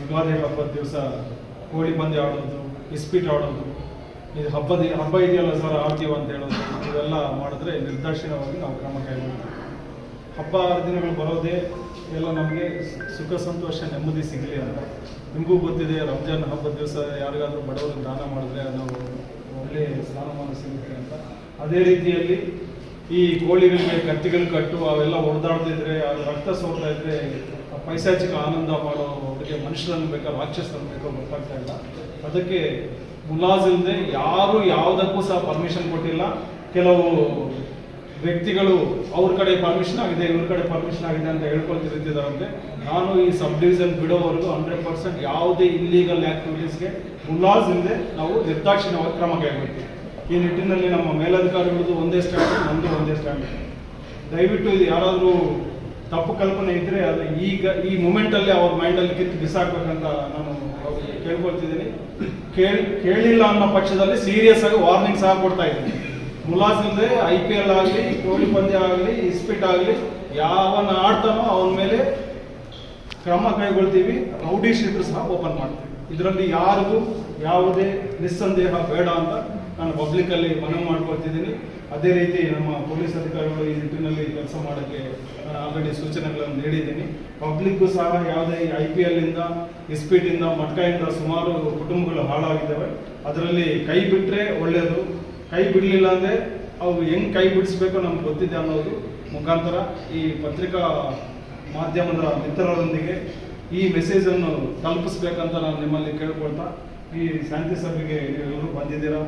ಯುಗಾದಿ ಹಬ್ಬದ ದಿವಸ ಕೋಳಿ ಪಂದ್ಯ ಆಡೋದು, ಇಸ್ಪೀಟ್ ಆಡೋದು, ಇದು ಹಬ್ಬದ ಹಬ್ಬ ಇದೆಯಲ್ಲ ಸರ್ ಆಡ್ತೀವಿ ಅಂತ ಹೇಳೋದು, ಇವೆಲ್ಲ ಮಾಡಿದ್ರೆ ನಿರ್ದಾಕ್ಷಿಣ್ಯವಾಗಿ ನಾವು ಕ್ರಮ ಕೈಗೊಳ್ತೀವಿ. ಹಬ್ಬ ಹರಿದಿನಗಳು ಬರೋದೇ ಎಲ್ಲ ನಮಗೆ ಸುಖ, ಸಂತೋಷ, ನೆಮ್ಮದಿ ಸಿಗಲಿ ಅಂತ. ನಿಮಗೂ ಗೊತ್ತಿದೆ, ರಂಜಾನ್ ಹಬ್ಬದ ದಿವಸ ಯಾರಿಗಾದರೂ ಬಡವರು ದಾನ ಮಾಡಿದ್ರೆ ನಾವು ಒಳ್ಳೆಯ ಸ್ಥಾನಮಾನ ಸಿಗುತ್ತೆ ಅಂತ. ಅದೇ ರೀತಿಯಲ್ಲಿ ಈ ಕೋಳಿಗಳಿಗೆ ಕತ್ತಿಗಳು ಕಟ್ಟು, ಅವೆಲ್ಲ ಹೊಡೆದಾಡ್ತಿದ್ರೆ ಅದು ರಕ್ತ ಸೋರ್ತಾ ಇದ್ರೆ ಆ ಪೈಶಾಚಿಕ ಆನಂದ ಮಾಡೋ ಮನುಷ್ಯರನ್ನು ಬೇಕೋ, ರಾಕ್ಷಸರನ್ನು ಬೇಕೋ ಗೊತ್ತಾಗ್ತಾ ಇಲ್ಲ. ಅದಕ್ಕೆ ಮುಲಾಜಿಲ್ಲದೆ ಯಾರು ಯಾವುದಕ್ಕೂ ಸಹ ಪರ್ಮಿಷನ್ ಕೊಟ್ಟಿಲ್ಲ. ಕೆಲವು ವ್ಯಕ್ತಿಗಳು ಅವ್ರ ಕಡೆ ಪರ್ಮಿಷನ್ ಆಗಿದೆ, ಇವ್ರ ಕಡೆ ಪರ್ಮಿಷನ್ ಆಗಿದೆ ಅಂತ ಹೇಳ್ಕೊಳ್ತಿರ್ತಿದಾರಂತೆ ನಾನು ಈ ಸಬ್ ಡಿವಿಷನ್ ಬಿಡೋವರೆಗೂ ಹಂಡ್ರೆಡ್ ಪರ್ಸೆಂಟ್ ಯಾವುದೇ ಇಲ್ಲೀಗಲ್ ಆಕ್ಟಿವಿಟೀಸ್ಗೆ ಮುಲಾಜ್ ಇಲ್ಲದೆ ನಾವು ನಿರ್ದಾಕ್ಷಿಣ್ಯವಾಗಿ ಕ್ರಮ ಕೈಗೊಳ್ತೀವಿ. ಈ ನಿಟ್ಟಿನಲ್ಲಿ ನಮ್ಮ ಮೇಲಧಿಕಾರಿಗಳದ್ದು ಒಂದೇ ಸ್ಟ್ಯಾಂಡ್ ನಮ್ಮದು ಒಂದೇ ಸ್ಟ್ಯಾಂಡ್ ದಯವಿಟ್ಟು ಇದು ಯಾರಾದರೂ ತಪ್ಪು ಕಲ್ಪನೆ ಇದ್ರೆ ಅದು ಈಗ ಈ ಮೂಮೆಂಟಲ್ಲಿ ಅವ್ರ ಮೈಂಡಲ್ಲಿ ಕಿತ್ತು ಬಿಸಾಕ್ಬೇಕಂತ ನಾನು ಕೇಳ್ಕೊಳ್ತಿದ್ದೀನಿ. ಕೇಳಿ, ಕೇಳಿಲ್ಲ ಅನ್ನೋ ಪಕ್ಷದಲ್ಲಿ ಸೀರಿಯಸ್ ಆಗಿ ವಾರ್ನಿಂಗ್ ಸಹ ಕೊಡ್ತಾ ಇದ್ದೀನಿ. ಮುಲಾಜಿಲ್ಲದೆ ಐ ಪಿ ಎಲ್ ಆಗಲಿ ಕೋಲಿ ಪಂದ್ಯ ಆಗಲಿ ಇಸ್ಪಿಟ್ ಆಗಲಿ, ಯಾವನ್ನ ಆಡ್ತಾನೋ ಅವನ ಮೇಲೆ ಕ್ರಮ ಕೈಗೊಳ್ತೀವಿ. ರೌಡಿ ಶೀಟರ್ ಸಹ ಓಪನ್ ಮಾಡ್ತೀವಿ. ಇದರಲ್ಲಿ ಯಾರಿಗೂ ಯಾವುದೇ ನಿಸ್ಸಂದೇಹ ಬೇಡ ಅಂತ ನಾನು ಪಬ್ಲಿಕ್ಕಲ್ಲಿ ಮನವಿ ಮಾಡ್ಕೊಳ್ತಿದ್ದೀನಿ. ಅದೇ ರೀತಿ ನಮ್ಮ ಪೊಲೀಸ್ ಅಧಿಕಾರಿಗಳು ಈ ನಿಟ್ಟಿನಲ್ಲಿ ಕೆಲಸ ಮಾಡೋಕ್ಕೆ ಆಲ್ರೆಡಿ ಸೂಚನೆಗಳನ್ನು ನೀಡಿದ್ದೀನಿ. ಪಬ್ಲಿಕ್ಗೂ ಸಹ ಯಾವುದೇ ಐ ಪಿ ಎಲ್ಲಿಂದ ಇಸ್ಪೀಟಿಂದ ಮಟ್ಕಾಯಿಂದ ಸುಮಾರು ಕುಟುಂಬಗಳು ಹಾಳಾಗಿದ್ದಾವೆ. ಅದರಲ್ಲಿ ಕೈ ಬಿಟ್ಟರೆ ಒಳ್ಳೆಯದು ಕೈ ಬಿಡಲಿಲ್ಲ ಅಂದರೆ ಅವು ಹೆಂಗೆ ಕೈ ಬಿಡಿಸ್ಬೇಕು ನಮ್ಗೆ ಗೊತ್ತಿದೆ ಅನ್ನೋದು ಮುಖಾಂತರ ಈ ಪತ್ರಿಕಾ ಮಾಧ್ಯಮದ ಮಿತ್ರರೊಂದಿಗೆ ಈ ಮೆಸೇಜನ್ನು ತಲುಪಿಸ್ಬೇಕಂತ ನಾನು ನಿಮ್ಮಲ್ಲಿ ಕೇಳ್ಕೊಳ್ತಾ ಈ ಶಾಂತಿ ಸಭೆಗೆ ನೀವೆಲ್ಲರೂ ಬಂದಿದ್ದೀರಾ?